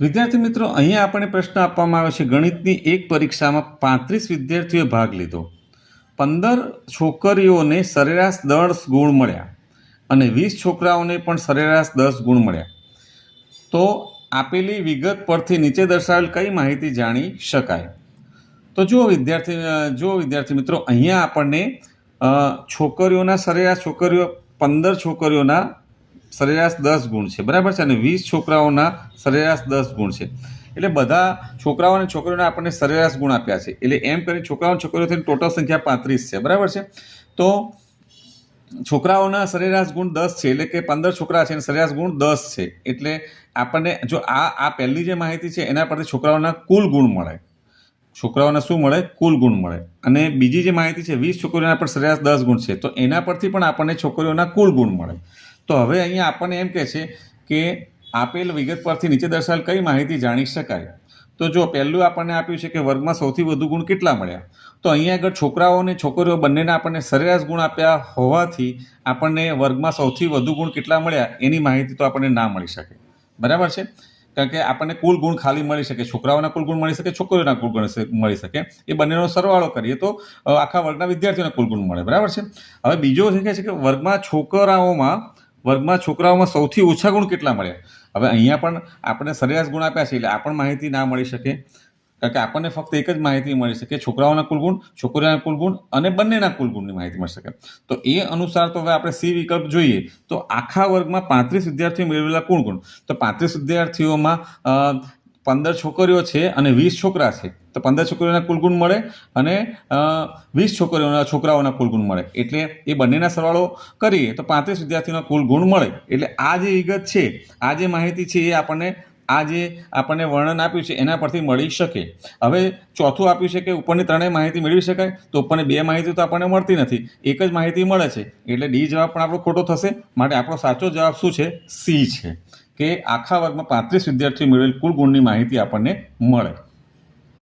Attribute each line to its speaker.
Speaker 1: વિદ્યાર્થી મિત્રો, અહીંયા આપણને પ્રશ્ન આપવામાં આવ્યો છે. ગણિતની એક પરીક્ષામાં પાંત્રીસ વિદ્યાર્થીઓએ ભાગ લીધો. પંદર છોકરીઓને સરેરાશ દસ ગુણ મળ્યા અને વીસ છોકરાઓને પણ સરેરાશ દસ ગુણ મળ્યા. તો આપેલી વિગત પરથી નીચે દર્શાવેલ કઈ માહિતી જાણી શકાય? તો જુઓ વિદ્યાર્થી જુઓ વિદ્યાર્થી મિત્રો, અહીંયા આપણને છોકરીઓના સરેરાશ છોકરીઓ, પંદર છોકરીઓના સરેરાશ દસ ગુણ છે. બરાબર છે? અને વીસ છોકરાઓના સરેરાશ દસ ગુણ છે. એટલે બધા છોકરાઓ અને છોકરીઓને આપણને સરેરાશ ગુણ આપ્યા છે. એટલે એમ કરીને છોકરાઓ અને છોકરીઓ થઈને ટોટલ સંખ્યા પાંત્રીસ છે. બરાબર છે? તો છોકરાઓના સરેરાશ ગુણ દસ છે. એટલે કે પંદર છોકરા છે અને સરેરાશ ગુણ દસ છે. એટલે આપણને જો આ આ પહેલી જે માહિતી છે, એના પરથી છોકરાઓના કુલ ગુણ મળે. છોકરાઓને શું મળે? કુલ ગુણ મળે. અને બીજી જે માહિતી છે, વીસ છોકરીઓના પણ સરેરાશ દસ ગુણ છે. તો એના પરથી પણ આપણને છોકરીઓના કુલ ગુણ મળે. તો હવે અહીંયા આપણને એમ કહે છે કે આપેલ વિગત પરથી નીચે દર્શાવેલ કઈ માહિતી જાણી શકાય? તો જો પહેલું આપણને આપ્યું છે કે વર્ગમાં સૌથી વધુ ગુણ કેટલા મળ્યા? તો અહીંયા આગળ છોકરાઓ અને છોકરીઓ બંનેને આપણને સરેરાશ ગુણ આપ્યા હોવાથી આપણને વર્ગમાં સૌથી વધુ ગુણ કેટલા મળ્યા એની માહિતી તો આપણને ના મળી શકે. બરાબર છે? કારણ કે આપણને કુલ ગુણ ખાલી મળી શકે, છોકરાઓના કુલ ગુણ મળી શકે, છોકરીઓના કુલ ગુણ મળી શકે. એ બંનેનો સરવાળો કરીએ તો આખા વર્ગના વિદ્યાર્થીઓના કુલ ગુણ મળે. બરાબર છે? હવે બીજો છે કે છે કે વર્ગમાં છોકરાઓમાં વર્ગમાં છોકરાઓમાં સૌથી ઓછા ગુણ કેટલા મળ્યા? હવે અહીંયા પણ આપણે સરેરાશ ગુણ આપ્યા છે એટલે આ પણ માહિતી ના મળી શકે. કારણ કે આપણને ફક્ત એક જ માહિતી મળી શકે, છોકરાઓના કુલ ગુણ, છોકરીઓના કુલ ગુણ અને બંનેના કુલ ગુણની માહિતી મળી શકે. તો એ અનુસાર તો હવે આપણે સી વિકલ્પ જોઈએ. તો આખા વર્ગમાં પાંત્રીસ વિદ્યાર્થીઓ મેળવેલા કુલ ગુણ. તો પાંત્રીસ વિદ્યાર્થીઓમાં પંદર છોકરીઓ છે અને વીસ છોકરા છે. તો પંદર છોકરીઓના કુલ ગુણ મળે અને વીસ છોકરીઓના છોકરાઓના કુલ ગુણ મળે. એટલે એ બંનેના સરવાળો કરીએ તો પાંત્રીસ વિદ્યાર્થીઓના કુલ ગુણ મળે. એટલે આ જે વિગત છે, આ જે માહિતી છે એ આપણને આ જે આપણને વર્ણન આપ્યું છે, એના પરથી મળી શકે. હવે ચોથું આપ્યું છે કે ઉપરની ત્રણેય માહિતી મેળવી શકાય, તો ઉપરની બે માહિતી તો આપણને મળતી નથી. એક જ માહિતી મળે છે, એટલે ડી જવાબ પણ આપણો ખોટો થશે. માટે આપણો સાચો જવાબ શું છે? સી છે. કે આખા વર્ગમાં પાંત્રીસ વિદ્યાર્થીઓ મેળવેલ કુલ ગુણની માહિતી આપણને મળે.